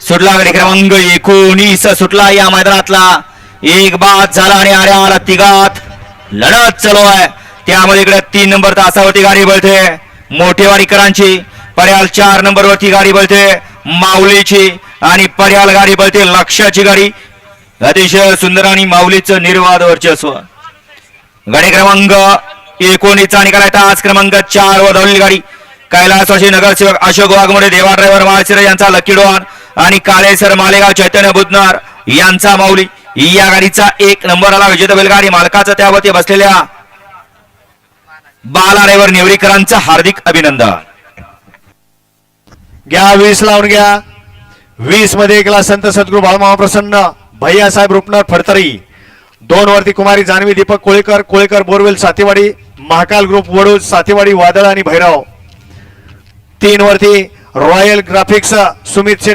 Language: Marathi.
सुटला गडी क्रमांक एकोणीस सुटला या मैदानातला. एक बाद झाला आणि आड्या आला तिघात. लढत चालू आहे. त्यामध्ये इकडे तीन नंबर तासावरती गाडी बळते. मोठेवाडीकरांची पर्याल चार नंबर वरती गाडी बळते. माऊलीची आणि पर्याल गाडी बळते लक्षाची गाडी. अतिशय सुंदर आणि माऊलीचं निर्वाद वर्चस्व. गाडी क्रमांक एकोणीसचा निकाल आहे. आज क्रमांक चार वर धावलेली गाडी. कैलासवाशी नगरसेवक अशोक वाघमोडे देवा ड्रायव्हर माळशिरे यांचा लकी डोहान आणि काळेसर मालेगाव चैतन्य बुधनार यांचा माऊली. या गाडीचा एक नंबर आला विजेता बैलगाडी. मालकाचा त्यावरती बसलेल्या बाला ड्रायव्हर निवडीकरांचं हार्दिक अभिनंदन. घ्या वीस लावून घ्या. वीसमध्ये एकला संत सद्गुरू बाळमामा प्रसन्न. भैयासाहेब रुपनाथ फडतरी. दोन वरती कुमारी जान्हवी दीपक कोळेकर कोळेकर बोरवेल सातेवाडी महाकाल ग्रुप वडूज सातेवाडी वादळ आणि भैरव. तीन वरती रॉयल ग्राफिक्स सुमित शेट